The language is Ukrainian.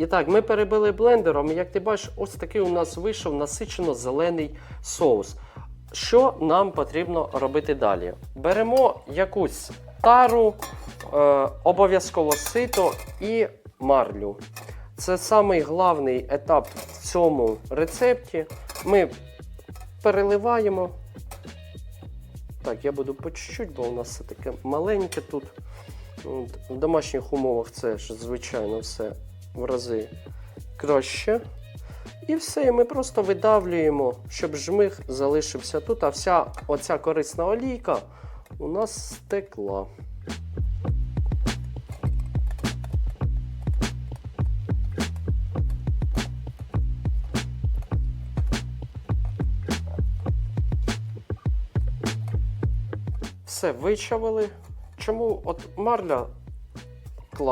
І так, ми перебили блендером, і як ти бачиш, ось такий у нас вийшов насичено зелений соус. Що нам потрібно робити далі? Беремо якусь тару, е, обов'язково сито і марлю. Це самий головний етап в цьому рецепті. Ми переливаємо. Так, я буду по чуть-чуть, бо у нас все таке маленьке тут. В домашніх умовах це ж, звичайно, все в рази краще. І все, і ми просто видавлюємо, щоб жмих залишився тут, а вся оця корисна олійка у нас стекла. Все вичавили. Чому от марля клас?